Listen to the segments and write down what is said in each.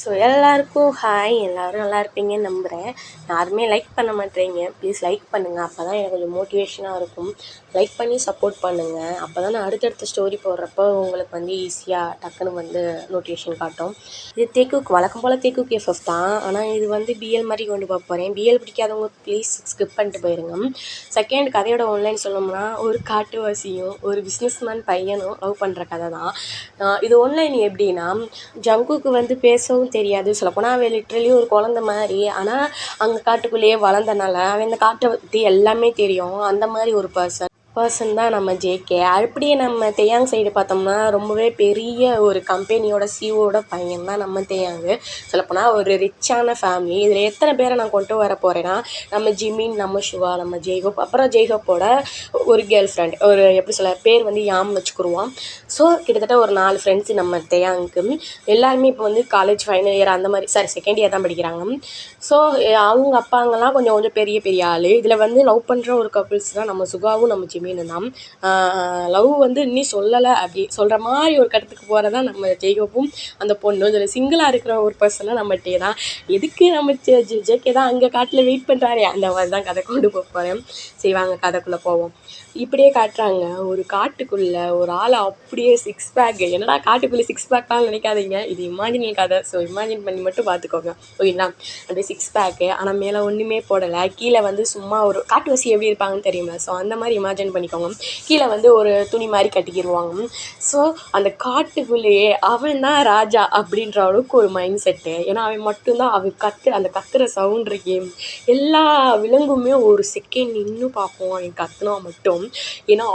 So எல்லாருக்கும் hi எல்லோரும் நல்லா இருப்பீங்கன்னு நம்புகிறேன் யாருமே லைக் பண்ண மாட்டேறீங்க ப்ளீஸ் லைக் பண்ணுங்கள் அப்போ தான் எனக்கு கொஞ்சம் மோட்டிவேஷனாக இருக்கும். லைக் பண்ணி சப்போர்ட் பண்ணுங்கள் அப்போ தான் நான் அடுத்தடுத்த ஸ்டோரி போடுறப்போ உங்களுக்கு வந்து ஈஸியாக டக்குன்னு வந்து நோட்டிஃபிகேஷன் காட்டும். இது தேக்குக் வழக்கம் போல் தேக்குக் எஃப்எஃப் தான். ஆனால் இது வந்து பிஎல் மாதிரி கொண்டு போக போகிறேன் பிஎல் பிடிக்காதவங்க ப்ளீஸ் ஸ்கிப் பண்ணிட்டு போயிருங்க. செகண்ட் கதையோட ஒன்லைன் சொல்லணும்னா ஒரு காட்டுவாசியும் ஒரு பிஸ்னஸ்மேன் பையனும் லவ் பண்ணுற கதை தான். இது ஒன்லைன் எப்படின்னா ஜங்குக்கு வந்து பேசவும் தெரியாது சொல்லப்போனால் அவன் லிட்ரலி ஒரு குழந்த மாதிரி. ஆனால் அங்கே காட்டுக்குள்ளேயே வளர்ந்தனால அவன் இந்த காட்டை பற்றி எல்லாமே தெரியும். அந்த மாதிரி ஒரு பர்சன் பர்சன் தான் நம்ம ஜேகே அப்படியே நம்ம தேயாங் சைடு பார்த்தோம்னா ரொம்பவே பெரிய ஒரு கம்பெனியோட சிஓட பையன் தான் நம்ம தேயாங்கு சொல்லப்போனால் ஒரு ரிச்சான ஃபேமிலி இதில் எத்தனை பேரை நான் கொண்டு வர போகிறேன்னா நம்ம ஜிமின் நம்ம சிவா நம்ம ஜெய்கோப் அப்புறம் ஜெய்கோப்போட ஒரு கேர்ள் ஃப்ரெண்ட் ஒரு எப்படி சொல்ல பேர் வந்து யாம் வச்சுக்குருவான் ஸோ கிட்டத்தட்ட ஒரு நாலு ஃப்ரெண்ட்ஸு நம்ம தேயாங்க்கு எல்லாருமே இப்போ வந்து காலேஜ் ஃபைனல் இயர் அந்த மாதிரி சாரி செகண்ட் இயர் தான் படிக்கிறாங்க. ஸோ அவங்க அப்பாங்கெல்லாம் கொஞ்சம் கொஞ்சம் பெரிய பெரிய ஆள். இதில் வந்து லவ் பண்ணுற ஒரு கப்புள்ஸ் தான் நம்ம சுகாவும் நம்ம ஜிமினும் தான் லவ் வந்து இன்னும் சொல்லலை அப்படி சொல்கிற மாதிரி ஒரு கட்டத்துக்கு போகிறதா நம்ம ஜெய்கோப்பும் அந்த பொண்ணு இதில் சிங்கிளாக இருக்கிற ஒரு பர்சனாக நம்மகிட்டே தான். எதுக்கு நம்ம ஜே ஜே ஜேகே தான் அங்கே காட்டில் வெயிட் பண்ணுறாரு அந்த மாதிரி தான் கதை கொண்டு போக போகிறேன் சரி வாங்க கதைக்குள்ளே போவோம். இப்படியே காட்டுறாங்க. ஒரு காட்டுக்குள்ளே ஒரு ஆளை அப்படியே சிக்ஸ் பேக் என்னடா காட்டுக்குள்ளே சிக்ஸ் பேக்லாம் நினைக்காதீங்க. இது இமேஜினல் கதை. ஸோ இமேஜின் பண்ணி மட்டும் பார்த்துக்கோங்க. ஓகேங்களா அப்படியே சிக்ஸ் பேக்கு ஆனால் மேலே ஒன்றுமே போடலை. கீழே வந்து சும்மா ஒரு காட்டுவாசி எப்படி இருப்பாங்கன்னு தெரியுமா ஸோ அந்த மாதிரி இமேஜின் பண்ணிக்கோங்க. கீழே வந்து ஒரு துணி மாதிரி கட்டிக்கிடுவாங்க ஸோ அந்த காட்டுக்குள்ளேயே அவன் தான் ராஜா அப்படின்ற அளவுக்கு ஒரு மைண்ட் செட்டு ஏன்னா அவன் மட்டும்தான் அவன் கத்து அந்த கத்துற சவுண்ட் இருக்கே. எல்லா விலங்குமே ஒரு செகண்ட் நின்று பார்ப்போம். அவன் கத்துனா மட்டும். ஏன்னா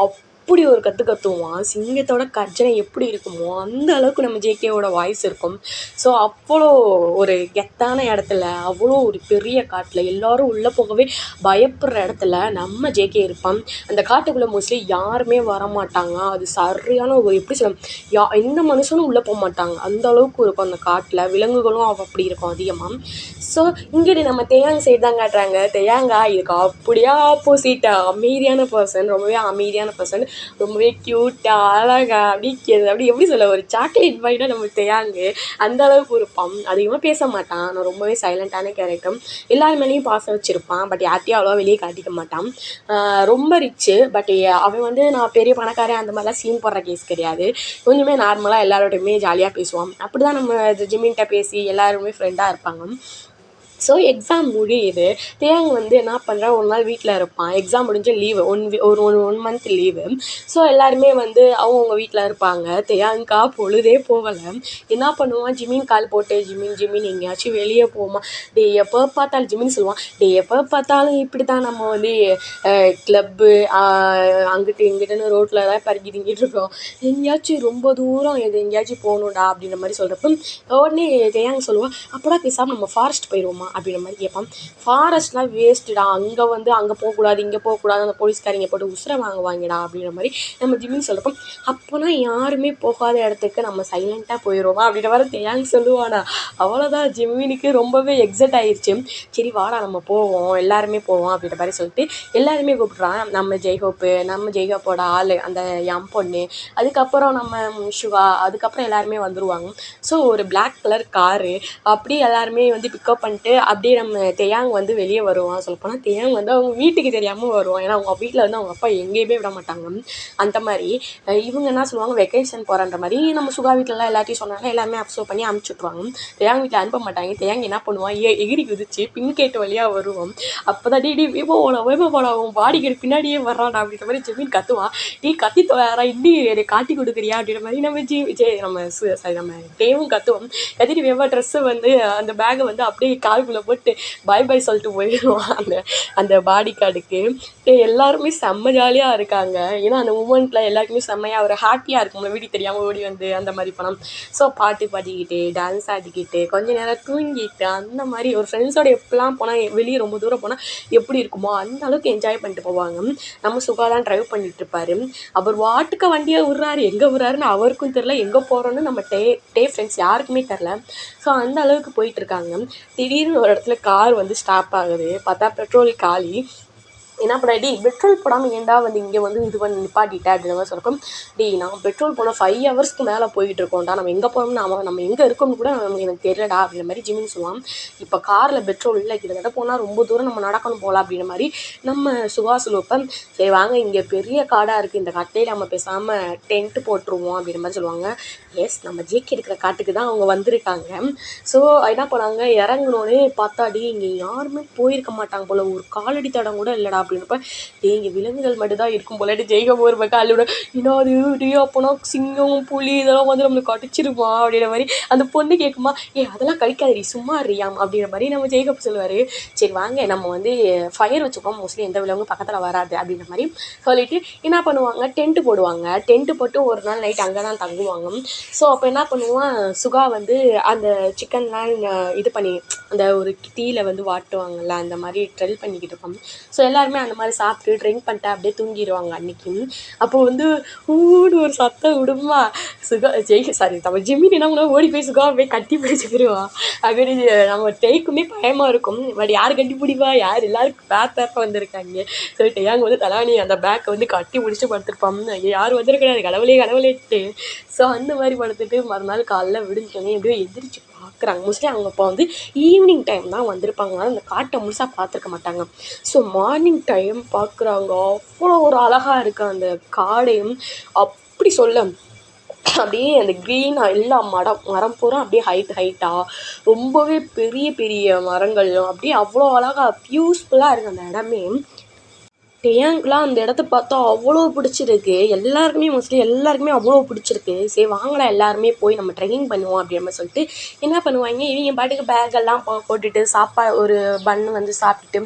அப்படி ஒரு கற்று கத்துவான் சிங்கத்தோட கர்ஜனை எப்படி இருக்குமோ அந்த அளவுக்கு நம்ம ஜேகேவோட வாய்ஸ் இருக்கும். ஸோ அவ்வளோ ஒரு கெத்தான இடத்துல அவ்வளோ ஒரு பெரிய காட்டில் எல்லாரும் உள்ளே போகவே பயப்படுற இடத்துல நம்ம ஜேகே இருப்பான். அந்த காட்டுக்குள்ளே மோஸ்ட்லி யாருமே வரமாட்டாங்க. அது சரியான ஒரு எப்படி சொல்ல யா எந்த மனுஷனும் உள்ளே போக மாட்டாங்க அந்த அளவுக்கு இருக்கும் அந்த காட்டில். விலங்குகளும் அப்படி இருக்கும் அதிகமாக ஸோ இங்கிட்டு நம்ம தேயாங் சைடு தான் காட்டுறாங்க. தேயாங்கா இதுக்கு அப்படியே ஆப்போசிட் அமைதியான பர்சன் ரொம்பவே அமைதியான பர்சன் ரொம்பவே க்யூட்டாக அழகா அப்படி கே- அப்படி எப்படி சொல்ல ஒரு சாக்லேட் பாய்னா நம்ம தேயாங்கு அந்த அளவுக்கு இருப்பான் அதிகமாக பேச மாட்டான். நான் ரொம்பவே சைலண்ட்டான கேரக்டர் எல்லார் மேலேயும் பாசம் வச்சுருப்பான். பட் யார்ட்டையும் அவ்வளோவா வெளியே காட்டிக்க மாட்டான். ரொம்ப ரிச்சு பட் அவன் வந்து நான் பெரிய பணக்காரன் அந்த மாதிரிலாம் சீன் போடுற கேஸ் கிடையாது. கொஞ்சமே நார்மலாக எல்லாரோடையுமே ஜாலியாக பேசுவான். அப்படி தான் நம்ம ஜிமின்கிட்ட பேசி எல்லாருமே ஃப்ரெண்டாக இருப்பாங்க. ஸோ எக்ஸாம் முடியுது. தேயாங் வந்து என்ன பண்ணுறான் ஒரு நாள் வீட்டில் இருப்பான் எக்ஸாம் முடிஞ்ச லீவு ஒன் வீ ஒரு one one month leave so எல்லாருமே வந்து அவங்கவுங்க வீட்டில் இருப்பாங்க. தேயாங்கா பொழுதே போகலை. என்ன பண்ணுவான் ஜிமின் கால் போட்டு ஜிமின் ஜிமின் எங்கேயாச்சும் வெளியே போமா டே எப்போ பார்த்தாலும் ஜிமின் சொல்லுவான் டே எப்போ பார்த்தாலும் இப்படி தான் நம்ம வந்து க்ளப்பு அங்கிட்டு இங்கிட்டுன்னு ரோட்டில் தான் பறக்கி திங்கிட்டு இருக்கோம். எங்கேயாச்சும் ரொம்ப தூரம் எது எங்கேயாச்சும் போகணும்டா அப்படின்ற மாதிரி சொல்கிறப்ப உடனே தேயாங் சொல்லுவான் அப்படா பேசாமல் நம்ம ஃபாரஸ்ட் போயிடுவோமா அப்படின்ற மாதிரி கேட்பான். ஃபாரஸ்ட்லாம் வேஸ்ட்டுடா அங்கே வந்து அங்கே போகக்கூடாது இங்கே போகக்கூடாது. அந்த போலீஸ்காரங்க போட்டு உசுரை வாங்குவாங்கடா அப்படின்ற மாதிரி நம்ம ஜிம்மின்னு சொல்லப்போம் அப்போனா யாருமே போகாத இடத்துக்கு நம்ம சைலண்ட்டாக போயிடுவோமா அப்படின்ற மாதிரி தேயாங் சொல்லுவானா. அவ்வளோதான் ஜிம்மினுக்கு ரொம்பவே எக்ஸைட் ஆயிடுச்சு சரி வாடா நம்ம போவோம். எல்லாருமே போவோம் அப்படின்ற மாதிரி சொல்லிட்டு எல்லாருமே கூப்பிட்றான். நம்ம ஜெய்ஹோப்பு நம்ம ஜெய்ஹோப்போட ஆள் அந்த எம் பொண்ணு. அதுக்கப்புறம் நம்ம சிவா அதுக்கப்புறம் எல்லாருமே வந்துடுவாங்க ஸோ ஒரு பிளாக் கலர் காரு அப்படியே எல்லாருமே வந்து பிக்கப் பண்ணிட்டு அப்படியே நம்ம தெயாங் வந்து வெளியே வருவான். சொல்லப்போனால் தெயாங் வந்து அவங்க வீட்டுக்கு தெரியாமல் வருவான். ஏன்னா அவங்க வீட்டில் வந்து அவங்க அப்பா எங்கேயுமே விட மாட்டாங்க. அந்த மாதிரி இவங்க என்ன சொல்லுவாங்க? வெக்கேஷன் போகிறன்ற மாதிரி நம்ம சுகா வீட்டிலலாம் எல்லாத்தையும் சொன்னாங்க எல்லாமே அப்சர்வ் பண்ணி அனுப்பிச்சுட்ருவாங்க. விட்ருவாங்க வீட்டில் அனுப்ப மாட்டாங்க. தெயாங் என்ன பண்ணுவான் ஏ எகிரி குதிச்சு பின் கேட்டு வழியாக வருவோம் அப்போ தான் டி டி வேப்போ போடா வேப்போ போடா அவன் பாடிக்கு பின்னாடியே வர்றான் அப்படின்ற மாதிரி ஜெமீன் கத்துவான். டீ கத்தி தோறா இன்னி காட்டி கொடுக்குறியா அப்படின்ற மாதிரி நம்ம ஜி விஜய் நம்ம சாரி நம்ம தேவும் கத்துவோம். கத்திட்டு வேவா ட்ரெஸ்ஸை வந்து அந்த பேக்கை வந்து அப்படியே கால் காலுக்குள்ளே போட்டு பை பை சொல்லிட்டு போயிடுவான் அந்த அந்த பாடி கார்டுக்கு எல்லாருமே செம்ம ஜாலியாக இருக்காங்க. ஏன்னா அந்த மூமெண்ட்டில் எல்லாருக்குமே செம்மையாக ஒரு ஹாப்பியாக இருக்கும்ல வீடு தெரியாமல் ஓடி வந்து அந்த மாதிரி பணம் ஸோ பாட்டு பாடிக்கிட்டு டான்ஸ் ஆடிக்கிட்டு கொஞ்ச நேரம் தூங்கிட்டு அந்த மாதிரி ஒரு ஃப்ரெண்ட்ஸோட எப்படிலாம் போனால் வெளியே ரொம்ப தூரம் போனால் எப்படி இருக்குமோ அந்த அளவுக்கு என்ஜாய் பண்ணிட்டு போவாங்க. நம்ம சுகா தான் ட்ரைவ் பண்ணிட்டு இருப்பாரு. அவர் வாட்டுக்க வண்டியை விட்றாரு. எங்கே விட்றாருன்னு அவருக்கும் தெரில எங்கே போகிறோன்னு நம்ம டே டே ஃப்ரெண்ட்ஸ் யாருக்குமே தெரில ஸோ அந்த அளவுக்கு போயிட்டு இருக்காங்க. திடீர்னு ஒரு இடத்துல கார் வந்து ஸ்டாப் ஆகுது. பார்த்தா பெட்ரோல் காலி. என்ன பண்ண பெட்ரோல் போடாமல் ஏன்டா வந்து இங்கே வந்து இது பண்ணி நிப்பாட்டிட்ட அப்படின்ற மாதிரி சொல்கிறப்ப டேய் நான் பெட்ரோல் போனால் ஃபைவ் ஹவர்ஸ்க்கு மேலே போய்கிட்டு இருக்கோம்டா. நம்ம எங்கே போகிறோம்னு நம்ம நம்ம எங்கே இருக்கோம்னு கூட நமக்கு எனக்கு தெரியலடா அப்படின்ற மாதிரி ஜிமின் சொல்லுவான். இப்போ காரில் பெட்ரோல் இல்லை கிட்டத்தட்ட போனால் ரொம்ப தூரம் நம்ம நடக்கணும் போகலாம் அப்படின்ற மாதிரி நம்ம சுகா சொல்லுவப்ப சரி வாங்க இங்கே பெரிய காடாக இருக்குது இந்த காட்டிலே நம்ம பேசாமல் டென்ட்டு போட்டுருவோம் அப்படின்ற மாதிரி சொல்லுவாங்க. எஸ் நம்ம ஜேகே இருக்கிற காட்டுக்கு தான் அவங்க வந்திருக்காங்க. ஸோ என்ன பண்ணாங்க? இறங்குனோடனே பார்த்தாடி இங்கே யாருமே போயிருக்க மாட்டாங்க போல். ஒரு காலடி தடம் கூட இல்லைடா அப்படின்னப்ப இங்கே விலங்குகள் மட்டும்தான் இருக்கும் போலட்டு ஜெயிக்க ஒரு பக்கம் அள்ளோட இன்னொரு டே அப்போனா சிங்கம் புலி இதெல்லாம் வந்து நம்மளுக்கு கடிச்சிருமா? அப்படின்ற மாதிரி அந்த பொண்ணு கேட்குமா ஏ அதெல்லாம் கடிக்காதடி சும்மா அறியாம் அப்படின்ற மாதிரி நம்ம ஜெயிக்கப் சொல்லுவார். சரி வாங்க நம்ம வந்து ஃபயர் வச்சுக்கோம் மோஸ்ட்லி எந்த விலங்கும் பக்கத்தில் வராது அப்படின்ற மாதிரி சொல்லிட்டு என்ன பண்ணுவாங்க டென்ட்டு போடுவாங்க. டென்ட்டு போட்டு ஒரு நாள் நைட் அங்கே தான் தங்குவாங்க. ஸோ அப்போ என்ன பண்ணுவான் சுகா வந்து அந்த சிக்கன்லாம் இது பண்ணி அந்த ஒரு தீயில வந்து வாட்டுவாங்கல்ல அந்த மாதிரி ட்ரெல் பண்ணிக்கிட்டு இருப்பாங்க ஸோ எல்லாருமே அந்த மாதிரி சாப்பிட்டு ட்ரிங்க் பண்ணிட்டு அப்படியே தூங்கிடுவாங்க அன்னைக்கு. அப்போ வந்து ஊடு ஒரு சத்தம் விடுமா? சுகா ஜெய் சாரி நம்ம ஜிம்மின் என்ன ஓடி போய் சுகா போய் கட்டி பிடிச்சிக்கிடுவா அப்படி நம்ம டேக்குமே பயமாக இருக்கும். பட் யார் கட்டி பிடிப்பா யார் எல்லாருக்கும் பேக் பேக்காக வந்திருக்காங்க. சொல்லிட்டு ஏங்க வந்து தலானி அந்த பேக்கை வந்து கட்டி பிடிச்சி படுத்துருப்பான். யாரும் யார் வந்திருக்கிறாரு? கடவுளே கடவுளேட்டு ஸோ அந்த மாதிரி படுத்துட்டு மறுநாள் காலைல விடுஞ்சோன்னே எப்படியோ எந்திரிச்சு பார்க்குறாங்க மோஸ்ட்லி அவங்க அப்பா வந்து ஈவினிங் டைம் தான் வந்திருப்பாங்க. அந்த காட்டை முழுசாக பார்த்துருக்க மாட்டாங்க. ஸோ மார்னிங் டைம் பார்க்குறாங்க அவ்வளோ ஒரு அழகாக இருக்குது அந்த காடையும் அப்படி சொல்ல அப்படியே அந்த க்ரீனாக எல்லா மரம் மரம் பூரா அப்படியே ஹைட் ஹைட்டாக ரொம்பவே பெரிய பெரிய மரங்கள். அப்படியே அவ்வளோ அழகாக ப்யூஸ்ஃபுல்லாக இருக்குது அந்த இடமே. டேங்க்லாம் அந்த இடத்த பார்த்தா அவ்வளோ பிடிச்சிருக்கு. எல்லாருக்குமே மோஸ்ட்லி எல்லாருக்குமே அவ்வளோ பிடிச்சிருக்கு. சரி வாங்கடா எல்லாருமே போய் நம்ம ட்ரெக்கிங் பண்ணுவோம் அப்படின்ற மாதிரி சொல்லிட்டு என்ன பண்ணுவாங்க? இவங்க பாட்டுக்கு பேக்கெல்லாம் போ போட்டுட்டு சாப்பா ஒரு பன் வந்து சாப்பிட்டுட்டு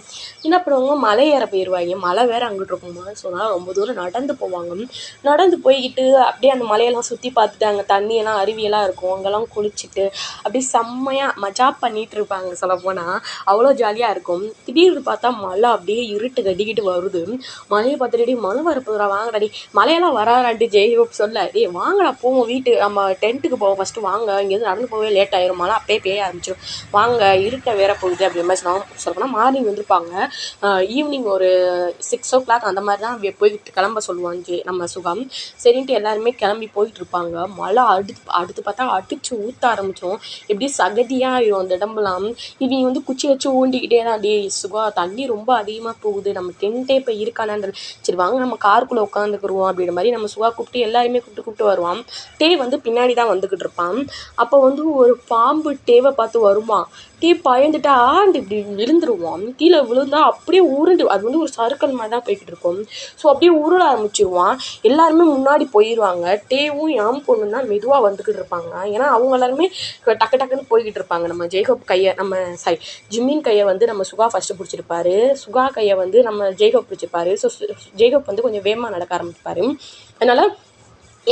என்ன பண்ணுவாங்க? மலை ஏற போயிடுவாங்க மலை வேறு அங்கிட்டு இருக்குமா ஸோ அதனால் ரொம்ப தூரம் நடந்து போவாங்க. நடந்து போய்கிட்டு அப்படியே அந்த மலையெல்லாம் சுற்றி பார்த்துட்டு அங்கே தண்ணியெல்லாம் அருவியெல்லாம் இருக்கும். அங்கெல்லாம் குளிச்சுட்டு அப்படியே செம்மையாக மஜா பண்ணிகிட்டு இருப்பாங்க சொல்லப்போனால் அவ்வளோ ஜாலியாக இருக்கும். திடீர்னு பார்த்தா மழை அப்படியே இருட்டு கட்டிக்கிட்டு வருது. மழையை பார்த்துட்டு "டேய் மழை வரப்போகுதுடா மலையெல்லாம் டேய் மழையெல்லாம் வராதான்ட்டு ஜெய்ஹோப் சொல்ல. டேய் வாங்கடா போவோம் வீட்டு நம்ம டென்ட்டுக்கு போவோம் ஃபஸ்ட்டு வாங்க. இங்கேருந்து நடந்து போகவே லேட் ஆயிரும். மழை அப்பயே பேய ஆரம்பிச்சிடும் வாங்க இருட்ட வேற போகுது அப்படின்ற மாதிரி சொன்னாங்க. சொல்லப்போனால் மார்னிங் வந்திருப்பாங்க. ஈவினிங் ஒரு சிக்ஸ் ஓ கிளாக் அந்த மாதிரி தான் போயிட்டு கிளம்ப சொல்லுவாங்க நம்ம சுகம். சரின்ட்டு எல்லாருமே கிளம்பி போயிட்டு இருப்பாங்க. மழை அடுத்து அடுத்து பார்த்தா அடிச்சு ஊற்ற ஆரம்பித்தோம் எப்படி சகதியாக ஆயிரும் அந்த இடம்லாம் இவங்க வந்து குச்சி வச்சு ஊண்டிக்கிட்டே தான். டே சுகா தண்ணி ரொம்ப அதிகமாக போகுது. நம்ம டென்ட்டே இப்போ இருக்கானான்னு சரி வாங்க நம்ம காருக்குள்ளே உட்காந்துக்குருவோம் அப்படின்ற மாதிரி நம்ம சுகா கூப்பிட்டு எல்லாருமே கூப்பிட்டு கூப்பிட்டு வருவான். டே வந்து பின்னாடி தான் வந்துக்கிட்டு இருப்பான். அப்போ வந்து ஒரு பாம்பு டேவை பார்த்து வருமா? டே பயந்துட்டா ஆண்டு இப்படி விழுந்துருவான் கீழே விழுந்தா அப்படியே உருண்டு அது வந்து ஒரு சறுக்கல் மாதிரி தான் போய்கிட்டு இருக்கும். ஸோ அப்படியே உருள ஆரம்பிச்சிருவான். எல்லாருமே முன்னாடி போயிடுவாங்க டேவும் யாம் பொண்ணு தான் மெதுவாக வந்துக்கிட்டு இருப்பாங்க. ஏன்னா அவங்க எல்லாருமே டக்கு டக்குன்னு போய்கிட்டு இருப்பாங்க. நம்ம ஜெய்ஹோப் கையை நம்ம சாரி ஜிம்மின் கையை வந்து நம்ம சுகா ஃபஸ்ட்டு பிடிச்சிருப்பாரு. சுகா கையை வந்து நம்ம ஜெய்ஹோப் பிடிச்சிருப்பாரு. ஸோ ஜெய்கப் வந்து கொஞ்சம் வேகமாக நடக்க ஆரம்பிப்பாரு. அதனால்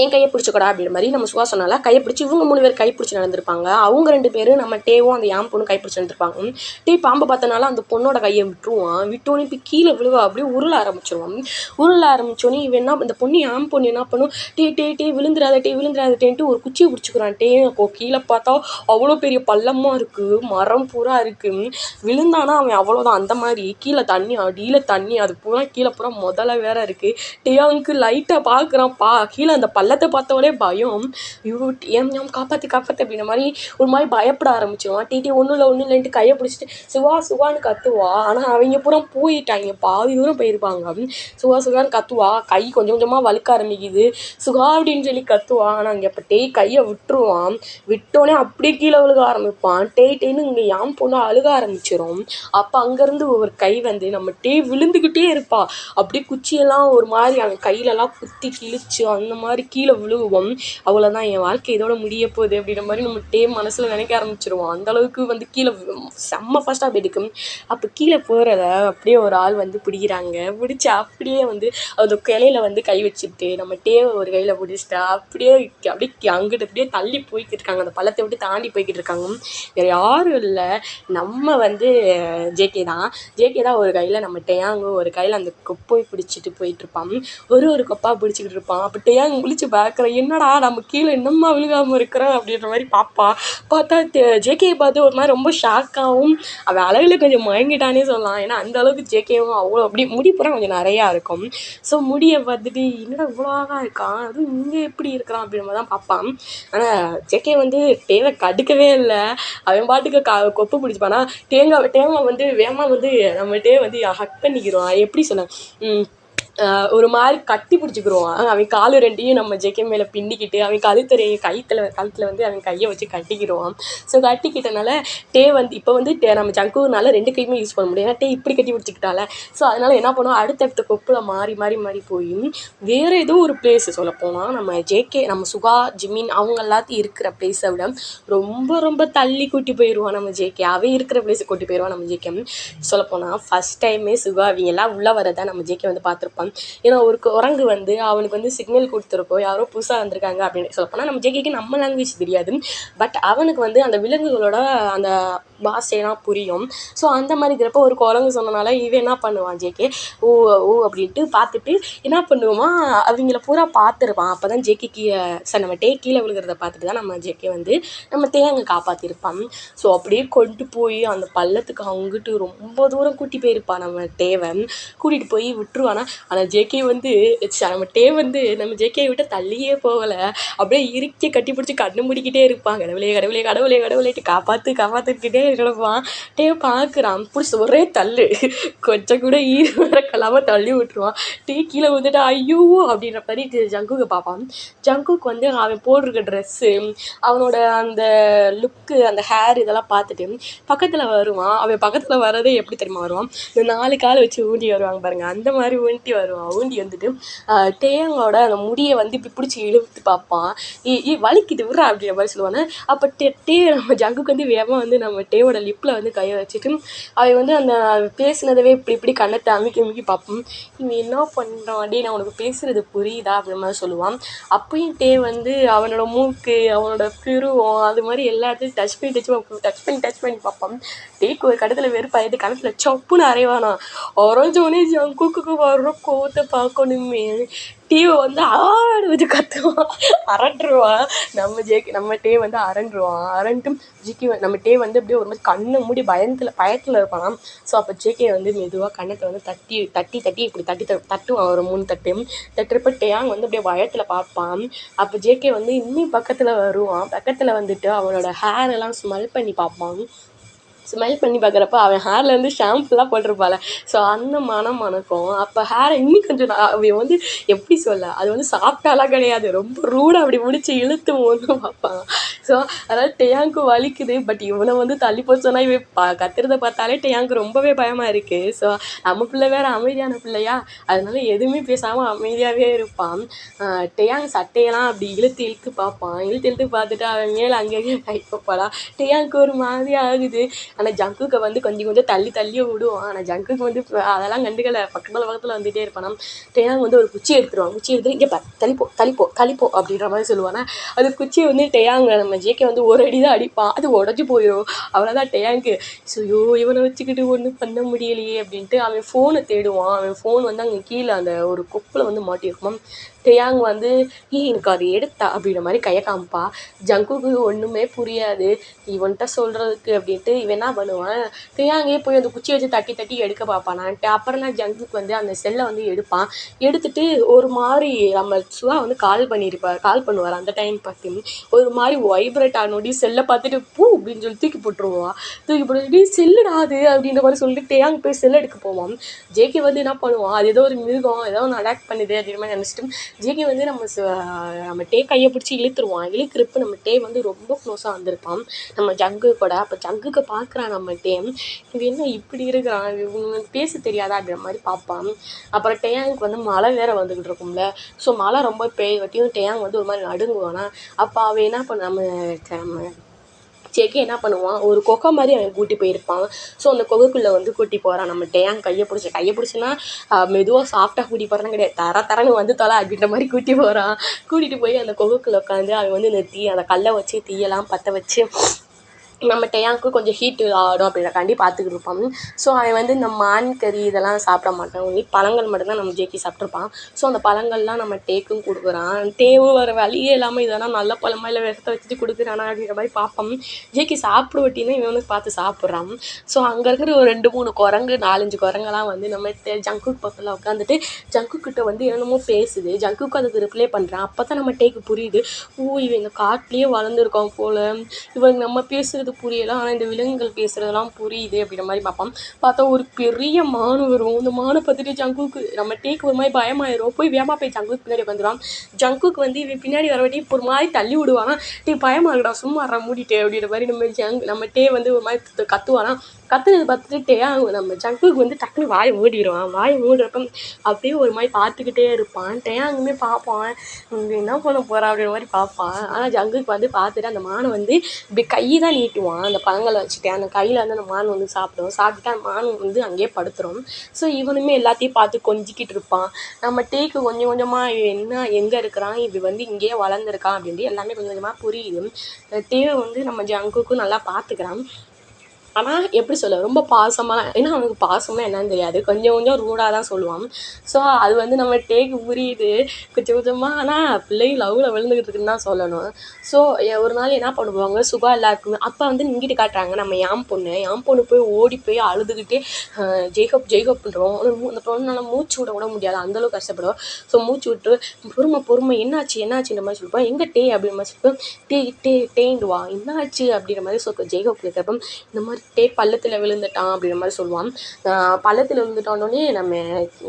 என் கையை பிடிச்சக்கூடா அப்படின்ற மாதிரி நம்ம சுகா சொன்னால கையை பிடிச்சி இவங்க மூணு பேர் கை பிடிச்சி நடந்திருப்பாங்க. அவங்க ரெண்டு பேரும் நம்ம டேவும் அந்த யாம் பொண்ணு கை பிடிச்சி நடந்திருப்பாங்க. டே பாம்பை பார்த்தனால அந்த பொண்ணோட கையை விட்டுருவான். விட்டோனே இப்போ கீழே விழுவா அப்படியே உருள ஆரம்பிச்சிருவான். உருள ஆரம்பிச்சோன்னே இவன் என்ன இந்த பொண்ணு யாம் பொண்ணு என்ன பண்ணும்? டே டே டே விழுந்துடாத டே விழுந்துராத டேன்ட்டு ஒரு குச்சியை பிடிச்சிக்கிறான். டே அப்போ கீழே பார்த்தா அவ்வளோ பெரிய பள்ளமாக இருக்குது மரம் பூரா இருக்குது விழுந்தானா அவன் அவ்வளோதான். அந்த மாதிரி கீழே தண்ணி அடியில் தண்ணி அது பூரா கீழே பூரா முதல்ல வேற இருக்குது டே அவனுக்கு லைட்டாக பார்க்குறான் பா கீழே அந்த பள்ளத்தை பார்த்தோடனே பயம். ஐயோ ஏன் ஏம் காப்பாற்று காப்பாற்று அப்படின்ற மாதிரி ஒரு மாதிரி பயப்பட ஆரம்பிச்சிருவான். டிடி ஒன்றும் இல்லை ஒன்றும் இல்லைன்ட்டு கையை பிடிச்சிட்டு சுவா சுவான்னு கத்துவா. ஆனால் அவங்க பூரா போயிட்டாங்க. பாதி தூரம் போயிருப்பாங்க. சுகா சுகான்னு கத்துவா. கை கொஞ்சம் கொஞ்சமாக வழுக்க ஆரம்பிக்குது. சுகா அப்படின்னு சொல்லி கத்துவா. ஆனால் அங்கே அப்போ டேய் கையை விட்டுருவான். விட்டோடனே அப்படியே கீழே விழுக ஆரம்பிப்பான். டேய் டேன்னு இங்கே யாம் பொண்ணு அழுக ஆரம்பிச்சிடும் அப்போ அங்கேருந்து ஒரு கை வந்து நம்ம டே விழுந்துக்கிட்டே இருப்பா. அப்படியே குச்சியெல்லாம் ஒரு மாதிரி அவன் கையிலலாம் குத்தி கிழிச்சு அந்த மாதிரி கீழே விழுவோம் அவ்வளோதான் என் வாழ்க்கை இதோட முடிய போகுது அப்படின்ற மாதிரி நம்ம டே மனசில் நினைக்க ஆரம்பிச்சிருவோம். அந்த அளவுக்கு வந்து கீழே செம்ம செம்ம ஃபாஸ்ட்டாக போயிட்டு அப்போ கீழே போகிறத அப்படியே ஒரு ஆள் வந்து பிடிக்கிறாங்க. பிடிச்சி அப்படியே வந்து அந்த கிளையில வந்து கை வச்சுட்டு நம்ம டேவை ஒரு கையில் பிடிச்சிட்டா அப்படியே அப்படியே அங்கிட்டு அப்படியே தள்ளி போய்கிட்டு இருக்காங்க. அந்த பள்ளத்தை விட்டு தாண்டி போய்கிட்டு இருக்காங்க. வேறு யாரும் இல்லை. நம்ம வந்து ஜேகே தான். ஜேகே தான் ஒரு கையில் நம்ம டேயாங்கு ஒரு கையில் அந்த கொப்பை பிடிச்சிட்டு போயிட்டு இருப்பான். ஒரு ஒரு கொப்பா பிடிச்சிக்கிட்டு இருப்பான். அப்போ டேயாங் முழிச்சு முழிச்சு பார்க்குறேன் என்னடா நம்ம கீழே இன்னும்மா விழுகாமல் இருக்கிறோம் அப்படின்ற மாதிரி பார்ப்பான் பார்த்தா ஜேகே பார்த்து ஒரு மாதிரி ரொம்ப ஷாக்காகவும் அவள் அழகில் கொஞ்சம் மயங்கிட்டானே சொல்லலாம். ஏன்னா அந்த அளவுக்கு ஜேகேவும் அவ்வளோ அப்படி முடி பூரா கொஞ்சம் நிறையா இருக்கும். ஸோ முடியை பார்த்துட்டு என்னடா இவ்வளோ இருக்கான் அதுவும் இங்கே எப்படி இருக்கிறான்? அப்படின்ற மாதிரி தான் பார்ப்பான் ஆனால் ஜேகே வந்து தேவை கடுக்கவே இல்லை. அவன் பாட்டுக்கு க கொப்பு பிடிச்சிப்பானா தேங்காய் தேங்காய் வந்து வேகமாக வந்து நம்மகிட்டே வந்து ஹக் பண்ணிக்கிறான் எப்படி சொல்ல ஒரு மாதிரி கட்டி பிடிச்சிக்கிருவான். அவன் கால் ரெண்டையும் நம்ம ஜெகே மேலே பின்னிக்கிட்டு அவன் கழுத்துறையை கழுத்தில் கழுத்தில் வந்து அவன் கையை வச்சு கட்டிக்கிடுவான் ஸோ கட்டிக்கிட்டனால டே வந்து இப்போ வந்து டே நம்ம ஜங்கூர்னால ரெண்டு கையுமே யூஸ் பண்ண முடியும் ஏன்னா டே இப்படி கட்டி பிடிச்சிக்கிட்டால. ஸோ அதனால் என்ன பண்ணுவோம்? அடுத்தடுத்த கொப்பில் மாறி மாறி மாறி போய் வேறு ஏதோ ஒரு பிளேஸ் சொல்ல போனால் நம்ம ஜேகே நம்ம சுகா ஜிமின் அவங்க எல்லாத்தையும் இருக்கிற பிளேஸை விட ரொம்ப ரொம்ப தள்ளி கூட்டி போயிடுவான் நம்ம ஜேகே அவன் இருக்கிற பிளேஸை கூட்டி போயிடுவான் நம்ம ஜேகே சொல்லப்போனால் ஃபஸ்ட் டைமே சுகா அவங்க எல்லாம் உள்ளே வரதான் நம்ம ஜேகே வந்து பார்த்துருப்பாங்க. இருக்கும் ஏன்னா ஒரு குரங்கு வந்து அவனுக்கு வந்து சிக்னல் கொடுத்துருக்கோம் யாரோ புதுசாக வந்திருக்காங்க அப்படின்னு சொல்லப்போனால் நம்ம ஜேகேக்கு நம்ம லாங்குவேஜ் தெரியாது. பட் அவனுக்கு வந்து அந்த விலங்குகளோட அந்த பாஷையெல்லாம் புரியும். ஸோ அந்த மாதிரி இருக்கிறப்ப ஒரு குரங்கு சொன்னனால இவன் என்ன பண்ணுவான் ஜேகே ஓ ஓ அப்படின்ட்டு பார்த்துட்டு என்ன பண்ணுவான்? அவங்கள பூரா பார்த்துருப்பான். அப்போ தான் ஜேகே கீழே சார் நம்ம டே கீழே விழுகிறத பார்த்துட்டு தான் நம்ம ஜேகே வந்து நம்ம தேங்க காப்பாற்றிருப்பான் ஸோ அப்படியே கொண்டு போய் அந்த பள்ளத்துக்கு அங்கிட்டு ரொம்ப தூரம் கூட்டி போயிருப்பான் நம்ம டேவன் கூட்டிகிட்டு போய் விட்டுருவானா? ஆனால் ஜேகே வந்து நம்ம டே வந்து நம்ம ஜேகே விட்டு தள்ளியே போகலை. அப்படியே இறுக்கி கட்டி பிடிச்சி கண்ணு முடிக்கிட்டே இருப்பான் கடவுளே கடவுளே கடவுளே கடவுளேட்டு காப்பாற்று காப்பாற்றிக்கிட்டே கிடப்பான் டே பார்க்குறான் பிடிச்சி ஒரே தள்ளு. கொஞ்சம் கூட ஈரக்கலாமல் தள்ளி விட்டுருவான். டே கீழே வந்துட்டு ஐயோ அப்படின்ற மாதிரி ஜங்குக்கு பார்ப்பான். ஜங்குக்கு வந்து அவன் போட்டிருக்க ட்ரெஸ்ஸு அவனோட அந்த லுக்கு அந்த ஹேர் இதெல்லாம் பார்த்துட்டு பக்கத்தில் வருவான். அவன் பக்கத்தில் வர்றதே எப்படி தெரியுமா வருவான்? இந்த நாலு கால் வச்சு ஊண்டி வருவாங்க பாருங்கள் அந்த மாதிரி ஊண்டி வருவான். ஊண்டி வந்துட்டு ஆஹ், டேங்கோட அந்த முடியை வந்து இப்படி பிடிச்சி இழுத்து பார்ப்பான். ஏ ஏ வலிக்குது விட்றா அப்படின்ற மாதிரி சொல்லுவானே. அப்போ டே டே நம்ம ஜங்குக்கு வந்து வேகமாக வந்து நம்ம டேவோட லிப்பில் வந்து கையை வச்சுட்டு அவன் வந்து அந்த பேசினதவே இப்படி இப்படி கண்ணத்தை அமுக்கி அமுக்கி பார்ப்போம். இவன் என்ன பண்ணுறான் டே நான் உனக்கு பேசுறது புரியுதா? அப்படின்ற மாதிரி சொல்லுவான். அப்பயும் டே வந்து அவனோட மூக்கு அவனோட பிருவம் அது மாதிரி எல்லாத்தையும் டச் பண்ணி டச் பண்ணி டச் பண்ணி டச் பண்ணி பார்ப்பான். டேக்கு ஒரு கடத்தில் வெறுப்பாயிட்டு கணத்தில் சப்புன்னு அரைவானா? அரைஞ்சோடனே ஜங்குக்கு வர்ற கோவத்தை பார்க்கணுமே. டீவை வந்து ஆடு வச்சு கத்துவான் அரண்டுருவான் நம்ம ஜேக்கு நம்ம டே வந்து அரண்டுருவான் அரண்டு ஜிக்கி வ- நம்ம டே வந்து அப்படியே ஒரு மாதிரி கண்ணை மூடி பயத்தில் பயத்தில் இருப்பான். ஸோ அப்போ ஜேகே வந்து மெதுவாக கண்ணத்தை வந்து தட்டி தட்டி தட்டி இப்படி தட்டி தட்டுவான் ஒரு மூணு தட்டு. தட்டுறப்ப டேயாங் வந்து அப்படியே பயத்தில் பார்ப்பான். அப்போ ஜேகே வந்து இன்னும் பக்கத்தில் வருவான். பக்கத்தில் வந்துட்டு அவனோட ஹேர் எல்லாம் ஸ்மெல் பண்ணி பார்ப்பான். ஸ்மெல் பண்ணி பார்க்குறப்ப அவன் ஹேர்லேருந்து ஷாம்புலாம் போட்டிருப்பாள். ஸோ அந்த மனம் மணக்கும் அப்போ ஹேரை இன்னும் கொஞ்சம் நான் அவன் வந்து எப்படி சொல்ல அது வந்து சாப்பிட்டாலாம் கிடையாது. ரொம்ப ரூடாக அப்படி முடிச்சு இழுத்து ஒன்று பார்ப்பான். ஸோ அதனால் டெயாங்கு வலிக்குது பட் இவனை வந்து தள்ளி போச்சோன்னா இவன் பா கத்துறத பார்த்தாலே டெயாங்கு ரொம்பவே பயமாக இருக்குது ஸோ நம்ம பிள்ளை வேறு அமைதியான பிள்ளையா? அதனால எதுவுமே பேசாமல் அமைதியாகவே இருப்பான். டெயாங் சட்டையெல்லாம் அப்படி இழுத்து இழுத்து பார்ப்பான். இழுத்து இழுத்து பார்த்துட்டு அவன் மேலே அங்கேயே கை வைப்பாளா டேயாங்க்கு ஒரு மாதிரி ஆகுது. ஆனால் ஜங்குக்கு வந்து கொஞ்சம் கொஞ்சம் தள்ளி தள்ளி விடுவான் ஆனால் ஜங்குக்கு வந்து அதெல்லாம் கண்டுக்கல. பக்கத்தில் பக்கத்தில் வந்துட்டே இருப்பானா. டேயாங் வந்து ஒரு குச்சி எடுத்துருவான் குச்சி எடுத்து இங்கே பார் தளிப்போ தள்ளிப்போ அப்படின்ற மாதிரி சொல்லுவானா. அது குச்சியை வந்து டேயாங் நம்ம ஜேகே வந்து ஒரு அடி தான் அடிப்பான். அது உடஞ்சி போயிடும் அவ்வளோதான் டேயாங்க்கு ஐயோ இவனை வச்சுக்கிட்டு ஒன்றும் பண்ண முடியலையே அப்படின்ட்டு அவன் ஃபோனை தேடுவான். அவன் ஃபோன் வந்து அங்கே கீழே அந்த ஒரு கொப்பில் வந்து மாட்டியிருக்கும். டேயாங் வந்து ஏய் எனக்கு அது எடுத்தா அப்படின்ற மாதிரி கையை காமிப்பா ஜங்குக்கு ஒன்றுமே புரியாது. இவன்கிட்ட சொல்கிறதுக்கு அப்படின்ட்டு இவன் என்ன பண்ணுவான்? தெரியாங்கே போய் அந்த குச்சி வச்சு தட்டி தட்டி எடுக்க பார்ப்பானான்ட்டு அப்புறம் தான் ஜங்குக்கு வந்து அந்த செல்லை வந்து எடுப்பான். எடுத்துட்டு ஒரு மாதிரி நம்ம சுவா வந்து கால் பண்ணியிருப்பார் கால் பண்ணுவார் அந்த டைம் பார்த்து. ஒரு மாதிரி வைப்ரேட் ஆனோடி செல்லை பார்த்துட்டு பூ அப்படின்னு சொல்லி தூக்கி போட்டுருவான். தூக்கி போட்டு செல்லுடா அது அப்படின்ற மாதிரி சொல்லிட்டு டேயாங் போய் செல் எடுக்க போவான். ஜேகே வந்து என்ன பண்ணுவான்? அது ஏதோ ஒரு மிருகம் ஏதோ ஒன்று அட்டாக் பண்ணுது அப்படின்ற மாதிரி நினச்சிட்டு ஜேகே வந்து நம்ம நம்ம டே கையை பிடிச்சி இழுத்துருவான். இழுக்கிறப்ப நம்ம டே வந்து ரொம்ப க்ளோஸாக வந்திருப்பான். நம்ம ஜங்கு கூட. அப்போ ஜங்குக்கு பார்க்குறான் நம்ம இது என்ன இப்படி இருக்கிறான் இவனுக்கு பேச தெரியாதா அப்படின்ற மாதிரி பார்ப்பான். அப்புறம் டேயாங்க்கு வந்து மழை வேற வந்துக்கிட்டு இருக்கும்ல. ஸோ மழை ரொம்ப பெய்ய வட்டியும் டேயாங் வந்து ஒரு மாதிரி நடுங்குவானா. அப்போ அவன் என்ன பண்ண நம்ம என்ன பண்ணுவான்? ஒரு கொகை மாதிரி அவன் கூட்டி போயிருப்பான். ஸோ அந்த கொகைக்குள்ளே வந்து கூட்டி போகிறான் நம்ம டேங் கையை பிடிச்சி கையை பிடிச்சின்னா மெதுவாக சாஃப்டாக கூட்டி போகிறான்னு கிடையாது. தர தரன்னு வந்து தொலை அப்படின்ற மாதிரி கூட்டி போகிறான் கூட்டிகிட்டு போய் அந்த கொகைக்குள்ளே உட்காந்து அவன் வந்து இந்த தீ அந்த கல்லை வச்சு தீயெல்லாம் பற்ற வச்சு நம்ம டேயாங்க்கு கொஞ்சம் ஹீட்டு ஆடும் அப்படின்றக்காண்டி பார்த்துக்கிட்டு இருப்பான் ஸோ அவன் வந்து இந்த மான் கறி இதெல்லாம் சாப்பிட மாட்டான். ஒன்லி பழங்கள் மட்டும்தான் நம்ம ஜேக்கி சாப்பிட்ருப்பான் ஸோ அந்த பழங்கள்லாம் நம்ம டேக்கும் கொடுக்குறான். டேவும் வேறு வழியே இல்லாமல் இதெல்லாம் நல்ல பழமா இல்லை விஷத்தை வச்சுட்டு கொடுக்குறானா அப்படின்ற மாதிரி பார்ப்போம் ஜேக்கி சாப்பிடுவட்டின்னா இவன் வந்து பார்த்து சாப்பிட்றான். ஸோ அங்கே இருக்கிற ஒரு ரெண்டு மூணு குரங்கு நாலஞ்சு குரங்கெல்லாம் வந்து நம்ம டே- ஜங்குக் பக்கத்தில் உட்காந்துட்டு ஜங்கு கிட்ட வந்து என்னென்னமோ பேசுது. ஜங்குக்கு அதுக்கு ரிப்ளை பண்ணுறான் அப்போ தான் நம்ம டேக்கு புரியுது. ஓ இவன் இந்த காட்டிலேயே வளர்ந்துருக்கோம் போல. இவனுக்கு நம்ம பேசுறது புரியல. ஆனால் இந்த விலங்குகள் பேசுறதெல்லாம் புரியுது அப்படின்ற மாதிரி பார்ப்பான். பார்த்தா ஒரு பெரிய மானு வரும். இந்த மானை பார்த்துட்டு ஜங்குக்கு நம்ம டேக்கு ஒரு மாதிரி பயமாயிரும். போய் வேமா போய் ஜங்குக்கு பின்னாடி வந்துடுவான் ஜங்குக்கு வந்து இவன் பின்னாடி வர வாட்டி ஒரு மாதிரி தள்ளி விடுவானா. டே பயமாகடா சும்மா அற மூடிட்டே அப்படின்ற மாதிரி நம்ம ஜங் நம்ம டே வந்து ஒரு மாதிரி கத்துவானா. கத்துனது பார்த்துட்டு நம்ம ஜங்குக்கு வந்து டக்குனு வாயை மூடிடுவான் வாயை மூடுறப்ப அப்படியே ஒரு மாதிரி பார்த்துக்கிட்டே இருப்பான். டேயாங்குமே பார்ப்பான். இங்கே என்ன பண்ண போகிறான் அப்படின்ற மாதிரி பார்ப்பான். ஆனால் ஜங்குக்கு வந்து பார்த்துட்டு அந்த மானை வந்து இப்படி கை தான் நீட்டுவான். அந்த பழங்களை வச்சுட்டு அந்த கையில் வந்து அந்த மான் வந்து சாப்பிடும். சாப்பிட்டுட்டு அந்த மான் வந்து அங்கேயே படுத்துரும். ஸோ இவனுமே எல்லாத்தையும் பார்த்து கொஞ்சிக்கிட்டு இருப்பான். நம்ம டேக்கு கொஞ்சம் கொஞ்சமாக என்ன எங்கே இருக்கிறான்? இது வந்து இங்கேயே வளர்ந்துருக்கான் அப்படின்ட்டு எல்லாமே கொஞ்சம் கொஞ்சமாக புரியுது. டேவை வந்து நம்ம ஜங்குக்கும் நல்லா பார்த்துக்கிறான் ஆனால் எப்படி சொல்ல ரொம்ப பாசமாக ஏன்னா அவனுக்கு பாசம்னா என்னன்னு தெரியாது. கொஞ்சம் கொஞ்சம் ரூடாக தான் சொல்லுவான். ஸோ அது வந்து நம்ம டேக்கு புரியுது. கொஞ்சம் கொஞ்சமாக ஆனால் பிள்ளைங்க லவ்வில் விழுந்துக்கிட்டு இருக்குன்னு தான் சொல்லணும். ஸோ ஒரு நாள் என்ன பண்ணுவாங்க? சுபா எல்லாருக்குமே அப்போ வந்து இங்கிட்டு காட்டுறாங்க. நம்ம யாம் பொண்ணு யாம் பொண்ணு போய் ஓடி போய் அழுதுகிட்டே அஹ், ஜெய்கப் ஜெய்கப்ன்றோம் அந்த பொண்ணு மூச்சு விட கூட முடியாது. அந்தளவுக்கு கஷ்டப்படுவோம். ஸோ மூச்சு விட்டு பொறுமை பொறுமை என்னாச்சு என்னாச்சுன்ற மாதிரி சொல்லிப்போம் எங்கே டே அப்படின்ற மாதிரி சொல்லிப்போம் டே டே டேண்டுவா என்னாச்சு அப்படின்ற மாதிரி சொல் ஜெய்கப் கேட்குறப்ப இந்த மாதிரி டே பள்ளத்தில் விழுந்துட்டான் அப்படின்ற மாதிரி சொல்லுவான். பள்ளத்தில் விழுந்துட்டானோடனே நம்ம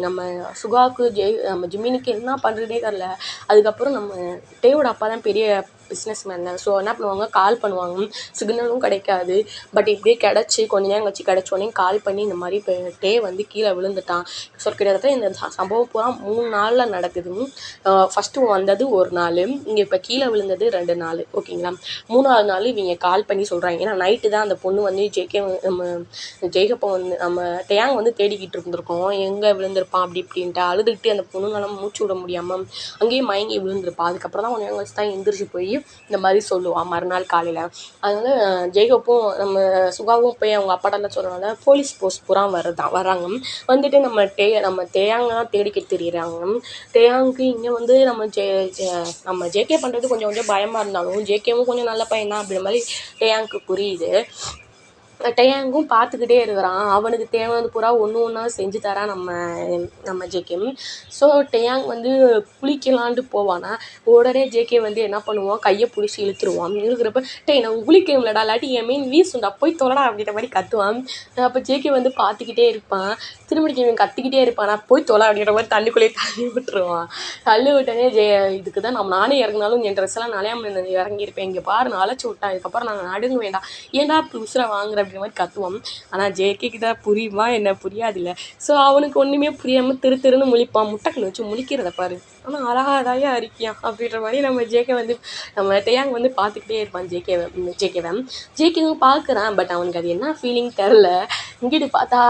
நம்ம சுகாவுக்கு ஜெய் நம்ம ஜிமினிக்கு என்ன பண்ணுறதே தெரில அதுக்கப்புறம் நம்ம டேவோட அப்பா தான் பெரிய பிஸ்னஸ் மேன் தான். ஸோ என்ன பண்ணுவாங்க? கால் பண்ணுவாங்க. சிக்னலும் கிடைக்காது. பட் இப்படியே கிடச்சி கொஞ்ச நேரம் கழிச்சு கிடச்சோடனே கால் பண்ணி இந்த மாதிரி இப்போ டே வந்து கீழே விழுந்துட்டான். ஸோ கிட்டத்தட்ட இந்த சம்பவம் பூரா மூணு நாளில் நடக்குது. ஃபஸ்ட்டு வந்தது ஒரு நாள். இங்கே இப்போ கீழே விழுந்தது ரெண்டு நாள். ஓகேங்களா மூணாவது நாள் இவங்க கால் பண்ணி சொல்கிறாங்க ஏன்னா நைட்டு தான் அந்த பொண்ணு வந்து ஜெய்கே நம்ம ஜெய்கப்பன் வந்து நம்ம டேங் வந்து தேடிக்கிட்டு இருந்திருக்கோம். எங்கே விழுந்திருப்பான்? அப்படி இப்படின்ட்டு அழுதுகிட்டு அந்த பொண்ணுங்களாம் மூச்சு விட முடியாமல் அங்கேயே மயங்கி விழுந்திருப்பா. அதுக்கப்புறம் தான் கொஞ்சம் நேரம் தான் எந்திரிச்சு போய் இந்த மாதிரி சொல்லுவான் மறுநாள் காலையில். அதனால ஜெய்கப்பும் நம்ம சுகாவும் போய் அவங்க அப்பாட்டெல்லாம் சொல்கிறனால போலீஸ் போஸ்ட் பூரா வருதான் வராங்க வந்துட்டு நம்ம டே நம்ம தேயாங்க தான் தேடிக்கிட்டு தெரியுறாங்க. தேயாங்க்கு இங்கே வந்து நம்ம ஜே நம்ம ஜேகே பண்ணுறது கொஞ்சம் கொஞ்சம் பயமாக இருந்தாலும் ஜேகேவும் கொஞ்சம் நல்ல பையன் தான் அப்படின்ற மாதிரி தேயாங்க்கு புரியுது. டேயாங்கும் பார்த்துக்கிட்டே இருக்கிறான். அவனுக்கு தேவையானது பூரா ஒன்று ஒன்றா செஞ்சு தரான் நம்ம நம்ம ஜேகே ஸோ டேயாங் வந்து குளிக்கலான்ட்டு போவானா? உடனே ஜேகே வந்து என்ன பண்ணுவான்? கையை பிடிச்சி இழுத்துருவான். இழுக்கிறப்ப டேய் நான் குளிக்கணும்லடா. இல்லாட்டி என் மீன் வீசுண்டா போய் தொலடா. அப்படின்ற மாதிரி கத்துவான். அப்போ ஜேகே வந்து பார்த்துக்கிட்டே இருப்பான். திரும்பி இவன் கத்திக்கிட்டே இருப்பான். நான் போய் தொலை அப்படின்ற மாதிரி தண்ணிக்குள்ளேயே தள்ளி விட்டுருவான். தள்ளி விட்டனே ஜே இதுக்கு தான் நம்ம நானே இறங்கினாலும் என் ட்ரெஸ்ஸெல்லாம் நானே இறங்கியிருப்பேன். இங்கே பாரு நான் அழைச்சி விட்டான். இதுக்கப்புறம் நான் நடுங்க வேண்டாம். ஏன்டா இப்படி உசுரை வாங்குற அப்படிங்கிற மாதிரி கத்துவான். ஆனால் ஜேகேக்கு தான் புரியுமா என்ன புரியாதுல்ல. ஸோ அவனுக்கு ஒன்றுமே புரியாமல் திரு திருன்னு முழிப்பான். முட்டைக்கண்ணு வச்சு முழிக்கிறத பாரு. ஆனால் அழகாதாயா இருக்கியான் அப்படின்ற மாதிரி நம்ம ஜேகே வந்து நம்ம டேயாங் வந்து பார்த்துக்கிட்டே இருப்பான் ஜேகேவை ஜேகேவை ஜேகேவும் பார்க்குறான் பட் அவனுக்கு அது என்ன ஃபீலிங் தெரில இங்கிட்டு பார்த்தா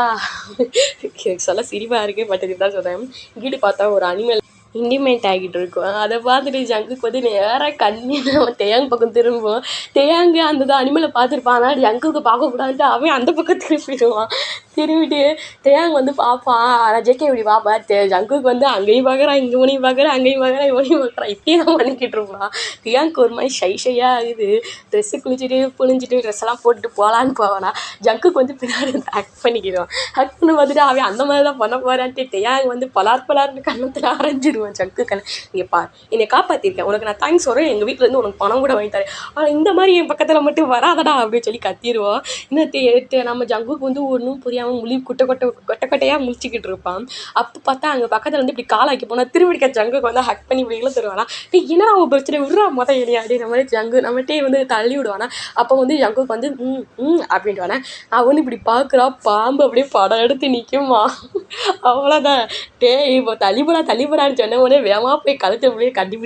எனக்கு சொல்ல சிரிப்பாக இருக்குது பட் இதுதான் சொல்கிறேன் இங்கிட்டு பார்த்தா ஒரு அனிமல் இன்டிமேட் ஆகிட்டு இருக்கும். அதை பார்த்துட்டு ஜங்குக்கு வந்து நேராக கண்ணி நம்ம தேயாங் பக்கம் திரும்புவோம். தேயாங்க அந்த அனிமலை பார்த்துருப்பான். ஆனால் ஜங்குக்கு பார்க்கக்கூடாதுன்ட்டு அவன் அந்த பக்கம் திரும்பிடுவான் திரும்பிட்டு தேயாங் வந்து பார்ப்பான். ஆனால் ஜேகே இப்படி பார்ப்பான் தே ஜங்குக்கு வந்து அங்கேயும் பார்க்குறான் இங்கே மணியும் பார்க்குறான் அங்கேயும் பார்க்குறான் இவனையும் பார்க்குறான். இப்படியே தான் பண்ணிக்கிட்டு இருப்பான். தேயாங்க்கு ஒரு மாதிரி ஷை ஷையாக ஆகுது ட்ரெஸ்ஸு குளிச்சுட்டு புழிஞ்சிட்டு ட்ரெஸ் எல்லாம் போட்டுட்டு போகலான்னு போவானா. ஜங்குக்கு வந்து பின்னாடி வந்து ஆக்ட் பண்ணிக்கிடுவான். ஆக்ட் பண்ணி பார்த்துட்டு அவன் அந்த மாதிரி தான் பண்ண போகிறான்ட்டு தேயாங் வந்து பலார் பலார்னு கண்ணத்தில் அரைஞ்சிடுவான். ஜங்கு கண்ணு. இங்கே பார் என்னை காப்பாற்றிருக்கேன் உனக்கு நான் தேங்க்ஸ் வரேன் எங்கள் வீட்டிலேருந்து உனக்கு பணம் கூட வாங்கி தரேன். ஆனால் இந்த மாதிரி என் பக்கத்தில் மட்டும் வராதடா அப்படின்னு சொல்லி கத்திடுவான். இன்னும் நம்ம ஜங்குக்கு வந்து ஒன்றும் புரியாமல் முழி குட்டை கொட்டை கொட்டை கொட்டையாக முழிச்சிக்கிட்டு இருப்பான். அப்போ பார்த்தா அங்கே பக்கத்தில் வந்து இப்படி காலாக்கி போனால் திருவிடிக்க ஜங்குக்கு வந்து ஹக் பண்ணி இப்படி தருவானா டே என்ன அவன் பிரச்சனை? விடுறா மொதல் இல்லையா அப்படின்ற மாதிரி ஜங்கு நம்மகிட்டே வந்து தள்ளி விடுவானா. அப்போ வந்து ஜங்குக்கு வந்து ம் ம் அப்படின்ட்டு அவன் வந்து இப்படி பார்க்குறா பாம்பு அப்படியே படம் எடுத்து நிற்குமா அவ்வளோதான் டேய் இப்போ தள்ளிபடா தள்ளிபடான்னு சொன்ன உடனே வேகமாக போய் கழுத்தை அப்படியே கட்டி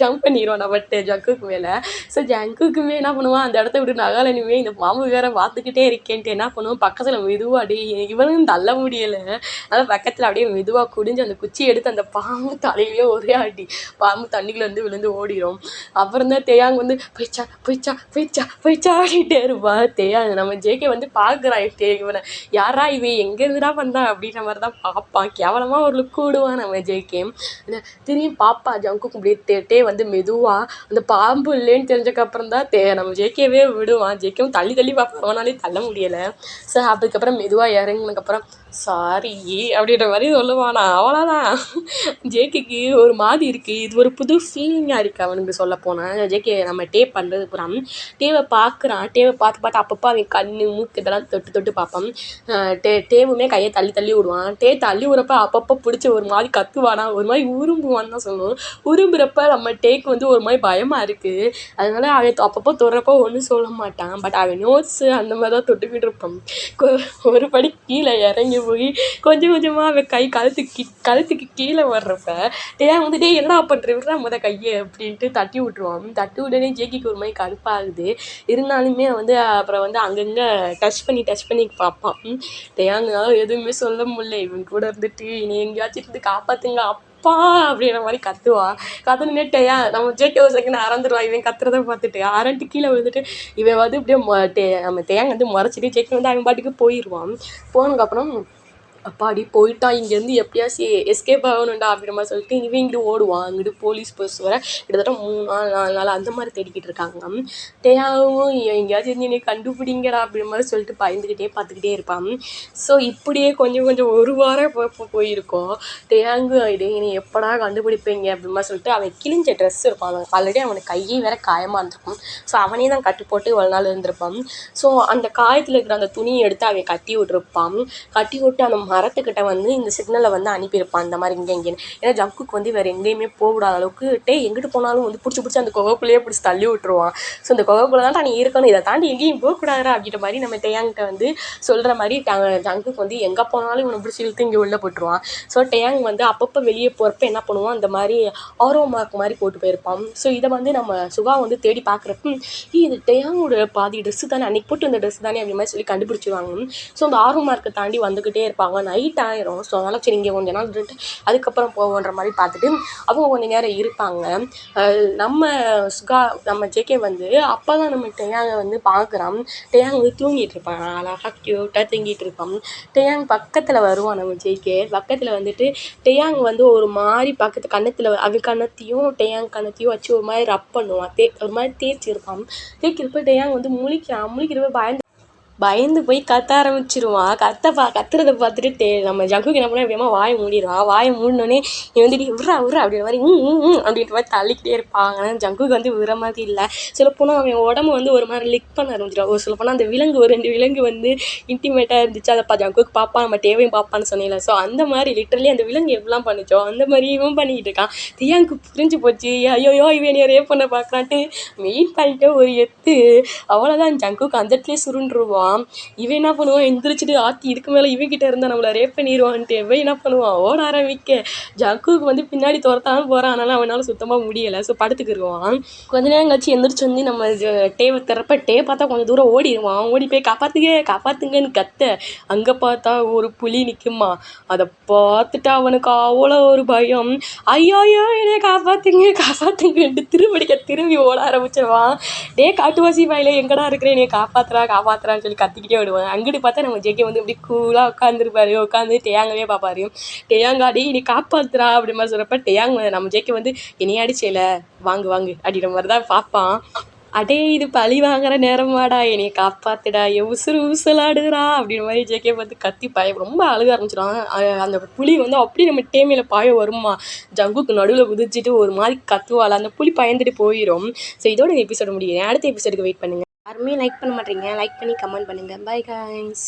ஜம்ப் பண்ணிடுவோம் நம்மகிட்ட ஜங்குக்கு மேலே. ஸோ ஜங்குக்குமே என்ன பண்ணுவான் அந்த இடத்த விட்டு நகாலனுமே இந்த பாம்பு வேற பார்த்துக்கிட்டே இருக்கேன்ட்டு என்ன பண்ணுவோம்? பக்கத்தில் மெதுவாக அப்படியே இவனும் தள்ள முடியலை. அதான் பக்கத்தில் அப்படியே மெதுவாக குடிஞ்சு அந்த குச்சி எடுத்து அந்த பாம்பு தலையிலேயே ஒரே ஆட்டி பாம்பு தண்ணிக்குள்ள வந்து விழுந்து ஓடிடும் அப்புறம் தான் தேயாங்க வந்து போய்ச்சா போய்ச்சா போய்ச்சா போய்ச்சா ஆடிட்டே இருப்பா. தேயாங்க நம்ம ஜேகே வந்து பார்க்குறான் டே இவனை. யாரா இவன்? எங்கேருந்துடா வந்தான் அப்படின்ற மாதிரி தான் பார்ப்பான் கேவலமாக ஒரு லுக் விடுவான் நம்ம கேம் திரும்பி பாப்பா ஜங்குக்கு அப்படியே தேட்டே வந்து மெதுவாக அந்த பாம்பு இல்லைன்னு தெரிஞ்சக்கப்புறம் தான் தே நம்ம ஜேகேவே விடுவான். ஜேகேவும் தள்ளி தள்ளி பார்ப்பான் அவனாலே தள்ள முடியலை. ஸோ அதுக்கப்புறம் மெதுவாக இறங்கினதுக்கப்புறம் சாரி அப்படின்ற மாதிரி சொல்லுவானா? அவ்வளோதான் ஜேகேக்கு ஒரு மாதிரி இருக்குது இது ஒரு புது ஃபீலிங்காக இருக்குது அவனுக்கு சொல்ல போனால் ஜேகே நம்ம டேப் பண்ணுறது புறம் டேவை பார்க்குறான் டேவை பார்த்து பார்த்து அப்பப்போ அவன் கண் மூக்கு இதெல்லாம் தொட்டு தொட்டு பார்ப்பான். டே டேவுமே கையை தள்ளி தள்ளி விடுவான். டே தள்ளி விடுறப்ப அப்பப்போ பிடிச்சி ஒரு மாதிரி கத்துவானா? ஒரு மாதிரி உரும்புவான்னு தான் சொல்லணும். உரும்புறப்ப நம்ம டேக்கு வந்து ஒரு மாதிரி பயமாக இருக்குது அதனால அவன் அப்பப்போ தொடுறப்போ ஒன்றும் சொல்ல மாட்டான். பட் அவன் நோட்ஸு அந்த மாதிரி தான் தொட்டுக்கிட்டு இருப்பான். ஒரு படி கீழே இறங்கி போய் கொஞ்சம் கொஞ்சமாக அவன் கை கழுத்துக்கு கழுத்துக்கு கீழே வர்றப்ப ஏன் வந்து டேய் என்னடா பண்ணுற விட்றா முத கையை அப்படின்ட்டு தட்டி விட்ருவான் தட்டி உடனே ஜேக்கிக்கு ஒரு மாதிரி கடுப்பாகுது இருந்தாலுமே வந்து அப்புறம் வந்து அங்கங்கே டச் பண்ணி டச் பண்ணி பார்ப்பான். டேயாங்க எதுவுமே சொல்ல முடியல. இவன் கூட இருந்துட்டு இனி எங்கேயாச்சும் இருந்து காப்பாத்துங்க அப்பா அப்படின்ற மாதிரி கத்துவா கத்துனே நம்ம ஜேகே ஒரு செகண்ட் அறந்துடுவான் இவன் கத்துறத பார்த்துட்டு. அரண்டு கீழே விழுந்துட்டு இவன் வந்து இப்படியே நம்ம தேங்க வந்து முறைச்சிட்டு ஜேகே வந்து அவன் பாட்டுக்கு போயிடுவான் போனதுக்கப்புறம் அப்பாடி போயிட்டான் இங்கேருந்து எப்படியாச்சும் எஸ்கேப் ஆகணும்டா அப்படின்ற மாதிரி சொல்லிட்டு இவன் இங்கிட்டு ஓடுவான். அங்கிட்டு போலீஸ் பஸ் வர கிட்டத்தட்ட மூணு நாள் நாலு நாள் அந்த மாதிரி தேடிக்கிட்டு இருக்காங்க. டேயாவும் எங்கேயாச்சும் இருந்து என்னை கண்டுபிடிங்கடா அப்படின்ற மாதிரி சொல்லிட்டு பயந்துக்கிட்டே பார்த்துக்கிட்டே இருப்பான். ஸோ இப்படியே கொஞ்சம் கொஞ்சம் ஒரு வாரம் போ போயிருக்கோம். டேயாங்கு இது நீ எப்படா கண்டுபிடிப்பீங்க அப்படிமா சொல்லிட்டு அவன் கிழிஞ்ச ட்ரெஸ் இருப்பான். ஆல்ரெடி அவனுக்கு கையே வேற காயமாக இருந்திருக்கும். ஸோ அவனே தான் கட்டு போட்டு இவ்வளோ நாள் இருந்திருப்பான். ஸோ அந்த காயத்தில் இருக்கிற அந்த துணியை எடுத்து அவன் கட்டி விட்டுருப்பான். கட்டி விட்டு அந்த மரத்துக்கிட்ட வந்து இந்த சிக்னலை வந்து அனுப்பியிருப்பான். இந்த மாதிரி இங்கே இங்கேன்னு. ஏன்னா ஜங்குக்கு வந்து வேறு எங்கேயுமே போகக்கூடாத அளவுக்கு டே எங்கிட்டு போனாலும் வந்து பிடிச்சி பிடிச்சி அந்த குகைக்குள்ளேயே பிடிச்சி தள்ளி விட்டுருவான். ஸோ இந்த குகைக்குள்ளே தான் நீ இருக்கணும். இதை தாண்டி எங்கேயும் போகக்கூடாதா அப்படின்ற மாதிரி நம்ம டேயாங்கிட்ட வந்து சொல்கிற மாதிரி ஜங்குக்கு வந்து எங்கே போனாலும் இவனை பிடிச்சி இழுத்து இங்கே உள்ளே போட்டுருவான். ஸோ டேயாங் வந்து அப்பப்போ வெளியே போகிறப்ப என்ன பண்ணுவான்? அந்த மாதிரி ஆரோ மார்க் மாதிரி போட்டு போயிருப்பான். ஸோ இதை வந்து நம்ம சுகா வந்து தேடி பார்க்குறப்ப இது டேயாங்கோட பாதி ட்ரெஸ்ஸு தானே? அன்றைக்கி போட்டு இந்த ட்ரெஸ் தானே? அப்படி மாதிரி சொல்லி கண்டுபிடிச்சிருவாங்க. ஸோ அந்த ஆர்வ மார்க்கை தாண்டி வந்துக்கிட்டே இருப்பாங்க. நைட் ஆயிரும். ஸோ அதனால் சரி இங்கே கொஞ்ச நாள் இருந்துட்டு அதுக்கப்புறம் போவோன்ற மாதிரி பார்த்துட்டு அவங்க கொஞ்ச நேரம் இருப்பாங்க. நம்ம சுகா நம்ம ஜேகே வந்து அப்போ தான் நம்ம டேயாங்கை வந்து பார்க்குறான். டேயாங் வந்து தூங்கிட்டு இருப்பான். அழகாக க்யூட்டாக தூங்கிட்டு இருப்பான். டேயாங் பக்கத்தில் வருவான் நம்ம ஜேகே பக்கத்தில் வந்துட்டு டேயாங் வந்து ஒரு மாதிரி பக்கத்து கன்னத்தில் அது கன்னத்தையும் டேயாங் கன்னத்தையும் வச்சு ஒரு மாதிரி ரப் பண்ணுவான். தே ஒரு மாதிரி தேய்ச்சி இருப்பான் தேய்க்கிறப்ப டேயாங் வந்து முழிக்கிறான். முழிக்கிறப்ப பயந்து பயந்து போய் கத்த ஆரம்பிச்சிருவான் கத்த பா கத்துறத பார்த்துட்டு டே நம்ம ஜங்குக்கு என்ன பண்ண வேகமாக வாயை மூடிடுவான் வாயை மூடினோடனே இவன் வந்துட்டு விட்றா விட்றா அப்படின்ற மாதிரி ம் ம், அப்படின்ற மாதிரி தள்ளிக்கிட்டே இருப்பாங்க ஆனால் ஜங்குக்கு வந்து விடுற மாதிரி இல்லை. சொல்லப்போனால் அவன் உடம்பு வந்து ஒரு மாதிரி லிக் பண்ண ஆரம்பிச்சிடும் ஒரு சொல்லப்போனால் அந்த விலங்கு ஒரு ரெண்டு விலங்கு வந்து இன்டிமேட்டாக இருந்துச்சு. அதை பா ஜங்குக்கு பார்ப்பான் நம்ம தேவையும் பார்ப்பான்னு சொன்னீங்களே ஸோ அந்த மாதிரி லிட்டரலி அந்த விலங்கு எப்படிலாம் பண்ணுச்சோ அந்த மாதிரி இவன் பண்ணிக்கிட்டு இருக்கான். தியாங்கு புரிஞ்சு போச்சு. ஐயோயோ இவன் ரேப் பண்ண பார்க்குறான்ட்டு மெயின் பண்ணிட்டு ஒரு எத்து. அவ்வளோதான் ஜங்குக்கு அந்த இடத்துலேயே சுருண்டுருவான் இவன் என்ன பண்ணுவான்? எந்திரிச்சிட்டு ஆத்தி இதுக்கு மேலே இவன் கிட்ட இருந்தால் நம்மளை ரேப் பண்ணிடுவான்ட்டு இவன் என்ன பண்ணுவான்? ஓட ஆரம்பிக்க. ஜக்குவுக்கு வந்து பின்னாடி துரத்தாமல் போகிறான் அதனால் அவனால் சுத்தமாக முடியலை. ஸோ படுத்துக்கிடுவான் கொஞ்ச நேரம் கழிச்சு எந்திரிச்சு வந்து நம்ம ஜ- டேவை திறப்ப டே பார்த்தா கொஞ்சம் தூரம் ஓடிடுவான். ஓடி போய் காப்பாற்றுங்க காப்பாற்றுங்கன்னு கத்த. அங்கே பார்த்தா ஒரு புலி நிற்குமா அதை பார்த்துட்டு அவனுக்கு அவ்வளோ ஒரு பயம். ஐயோ ஐயோ என்னைய காப்பாத்துங்க காப்பாத்துங்கன்ட்டு திரும்படிக்க திரும்பி ஓட ஆரம்பிச்சிருவான். டே காட்டுவாசி பாயில எங்கடா இருக்கிறேன் என்னைய காப்பாற்றுறா காப்பாத்துறான்னு சொல்லி கத்திக்கிட்டே விடுவேன் அங்கிட்டு பார்த்தா நம்ம ஜேகே வந்து இப்படி கூலாக உட்காந்துருப்பாரு உட்காந்து டேயாங்கவே பார்ப்பாரு. டேயாங்கா டேய் நீ காப்பாத்துறா அப்படி மாதிரி சொல்கிறப்ப டேயாங் நம்ம ஜேகே வந்து என்னைய அடிச்சேல வாங்கு வாங்கு அப்படின்ற மாதிரி தான் பார்ப்பான். அடே இது பழி வாங்குற நேரமாடா. என்னைய காப்பாத்துடா. என் உசுறு ஊசலாடுறா அப்படின்ற மாதிரி ஜேகே பார்த்து கத்தி பாய ரொம்ப அழுக ஆரம்பிச்சிடும் அந்த புலி வந்து அப்படி நம்ம டேமையில் பாய வருமா? ஜங்குக்கு நடுவில் குதிச்சுட்டு ஒரு மாதிரி கத்துவாள். அந்த புலி பயந்துட்டு போயிடும் ஸோ இதோட எபிசோட முடியும் அடுத்த எபிசோடுக்கு வெயிட் பண்ணுங்க. யாருமே லைக் பண்ண மாட்டீங்க. லைக் பண்ணி கமெண்ட் பண்ணுங்கள் பை காய்ஸ்